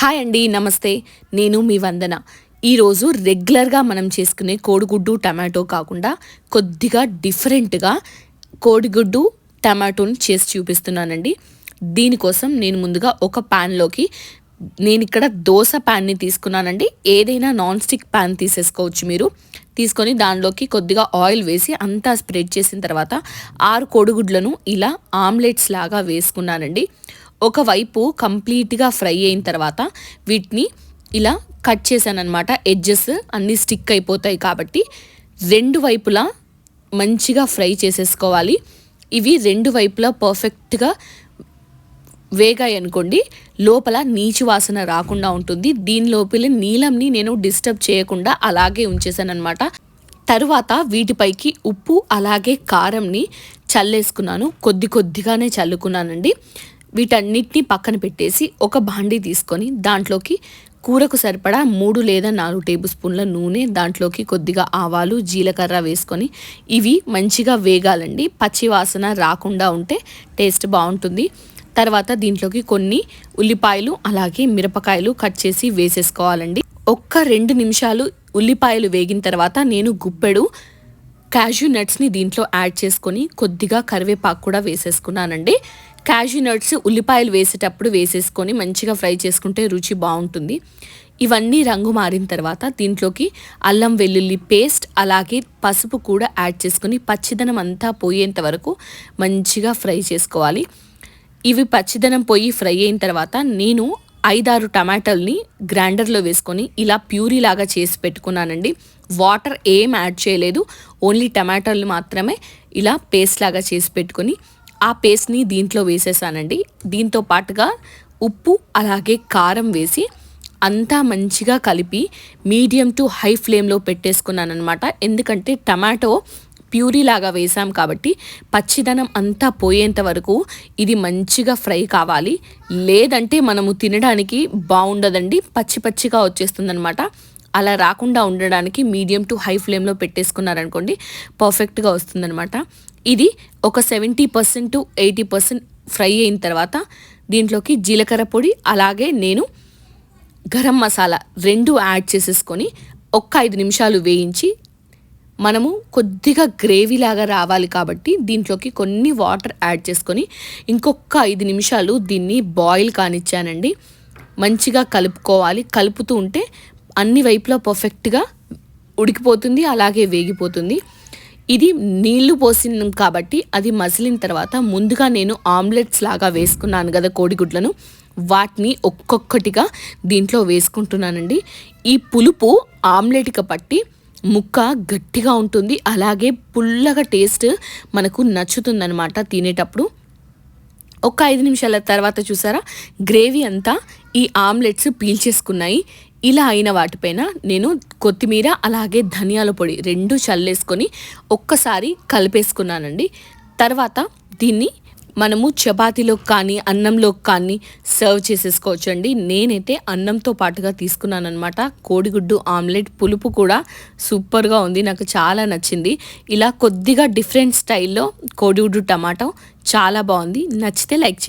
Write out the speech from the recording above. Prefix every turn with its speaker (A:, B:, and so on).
A: Hi అండి నమస్తే. నేను మీ వందన. ఈరోజు రెగ్యులర్గా మనం చేసుకునే కోడిగుడ్డు టమాటో కాకుండా కొద్దిగా డిఫరెంట్గా కోడిగుడ్డు టమాటోని చేసి చూపిస్తున్నానండి. దీనికోసం నేను ముందుగా ఒక ప్యాన్లోకి నేను ఇక్కడ దోశ ప్యాన్ని తీసుకున్నానండి. ఏదైనా నాన్ స్టిక్ ప్యాన్ తీసేసుకోవచ్చు మీరు. తీసుకొని దానిలోకి కొద్దిగా ఆయిల్ వేసి అంతా స్ప్రెడ్ చేసిన తర్వాత ఆరు కోడిగుడ్లను ఇలా ఆమ్లెట్స్ లాగా వేసుకున్నానండి. ఒకవైపు కంప్లీట్గా ఫ్రై అయిన తర్వాత వీటిని ఇలా కట్ చేశాను అనమాట ఎడ్జెస్ అన్నీ స్టిక్ అయిపోతాయి కాబట్టి రెండు వైపులా మంచిగా ఫ్రై చేసేసుకోవాలి. ఇవి రెండు వైపులా పర్ఫెక్ట్గా వేగాయి అనుకోండి లోపల నీచు వాసన రాకుండా ఉంటుంది. దీని లోపల నీలంని నేను డిస్టర్బ్ చేయకుండా అలాగే ఉంచేసాను అనమాట తరువాత వీటిపైకి ఉప్పు అలాగే కారంని చల్లేసుకున్నాను. కొద్ది కొద్దిగానే చల్లుకున్నానండి. వీటన్నిటిని పక్కన పెట్టేసి ఒక బాండీ తీసుకొని దాంట్లోకి కూరకు సరిపడా మూడు లేదా నాలుగు టేబుల్ స్పూన్ల నూనె దాంట్లోకి కొద్దిగా ఆవాలు జీలకర్ర వేసుకొని ఇవి మంచిగా వేగాలండి. పచ్చి వాసన రాకుండా ఉంటే టేస్ట్ బాగుంటుంది. తర్వాత దీంట్లోకి కొన్ని ఉల్లిపాయలు అలాగే మిరపకాయలు కట్ చేసి వేసేసుకోవాలండి. ఒక్క రెండు నిమిషాలు ఉల్లిపాయలు వేగిన తర్వాత నేను గుప్పెడు క్యాష్యూ నట్స్ని దీంట్లో యాడ్ చేసుకొని కొద్దిగా కరివేపాకు కూడా వేసేసుకున్నానండి. క్యాష్యూ నట్స్ ఉల్లిపాయలు వేసేటప్పుడు వేసేసుకొని మంచిగా ఫ్రై చేసుకుంటే రుచి బాగుంటుంది. ఇవన్నీ రంగు మారిన తర్వాత దీంట్లోకి అల్లం వెల్లుల్లి పేస్ట్ అలాగే పసుపు కూడా యాడ్ చేసుకొని పచ్చిదనం అంతా పోయేంత వరకు మంచిగా ఫ్రై చేసుకోవాలి. ఇవి పచ్చిదనం పోయి ఫ్రై అయిన తర్వాత నేను ఐదారు టమాటాలని గ్రైండర్లో వేసుకొని ఇలా ప్యూరీ లాగా చేసి పెట్టుకున్నానండి. వాటర్ ఏం యాడ్ చేయలేదు. ఓన్లీ టమాటాలు మాత్రమే ఇలా పేస్ట్ లాగా చేసి పెట్టుకొని ఆ పేస్ట్ని దీంట్లో వేసేసానండి. దీంతో పాటుగా ఉప్పు అలాగే కారం వేసి అంతా మంచిగా కలిపి మీడియం టు హై ఫ్లేమ్లో పెట్టేసుకున్నాను అనమాట ఎందుకంటే టమాటో ప్యూరీ లాగా వేసాం కాబట్టి పచ్చిదనం అంతా పోయేంత వరకు ఇది మంచిగా ఫ్రై కావాలి. లేదంటే మనము తినడానికి బాగుండదండి. పచ్చి పచ్చిగా వచ్చేస్తుందనమాట అలా రాకుండా ఉండడానికి మీడియం టు హై ఫ్లేమ్లో పెట్టేసుకున్నారనుకోండి పర్ఫెక్ట్గా వస్తుందనమాట ఇది ఒక seventy percent to eighty percent fry అయిన తర్వాత దీంట్లోకి జీలకర్ర పొడి అలాగే నేను గరం మసాలా రెండు యాడ్ చేసేసుకొని ఒక్క ఐదు నిమిషాలు వేయించి మనము కొద్దిగా గ్రేవీ లాగా రావాలి కాబట్టి దీంట్లోకి కొన్ని వాటర్ యాడ్ చేసుకొని ఇంకొక ఐదు నిమిషాలు దీన్ని బాయిల్ కానిచ్చానండి. మంచిగా కలుపుకోవాలి. కలుపుతూ ఉంటే అన్ని వైపులా పర్ఫెక్ట్గా ఉడికిపోతుంది అలాగే వేగిపోతుంది. ఇది నీళ్ళు పోసినాం కాబట్టి అది మసిలిన తర్వాత ముందుగా నేను ఆమ్లెట్స్ లాగా వేసుకున్నాను కదా కోడిగుడ్లను. వాటిని ఒక్కొక్కటిగా దీంట్లో వేసుకుంటున్నానండి. ఈ పులుపు ఆమ్లెట్కి పట్టి ముక్క గట్టిగా ఉంటుంది అలాగే పుల్లగా టేస్ట్ మనకు నచ్చుతుందనమాట తినేటప్పుడు. ఒక ఐదు నిమిషాల తర్వాత చూసారా? గ్రేవీ అంతా ఈ ఆమ్లెట్స్ పీల్చేసుకున్నాయి. ఇలా అయిన వాటిపైన నేను కొత్తిమీర అలాగే ధనియాల పొడి రెండు చల్లేసుకొని ఒక్కసారి కలిపేసుకున్నానండి. తర్వాత దీన్ని మనము చపాతీలోకి కానీ అన్నంలోకి కానీ సర్వ్ చేసేసుకోవచ్చు అండి నేనైతే అన్నంతో పాటుగా తీసుకున్నాను కోడిగుడ్డు ఆమ్లెట్ పులుపు కూడా సూపర్గా ఉంది. నాకు చాలా నచ్చింది. ఇలా కొద్దిగా డిఫరెంట్ స్టైల్లో కోడిగుడ్డు టమాటో చాలా బాగుంది. నచ్చితే లైక్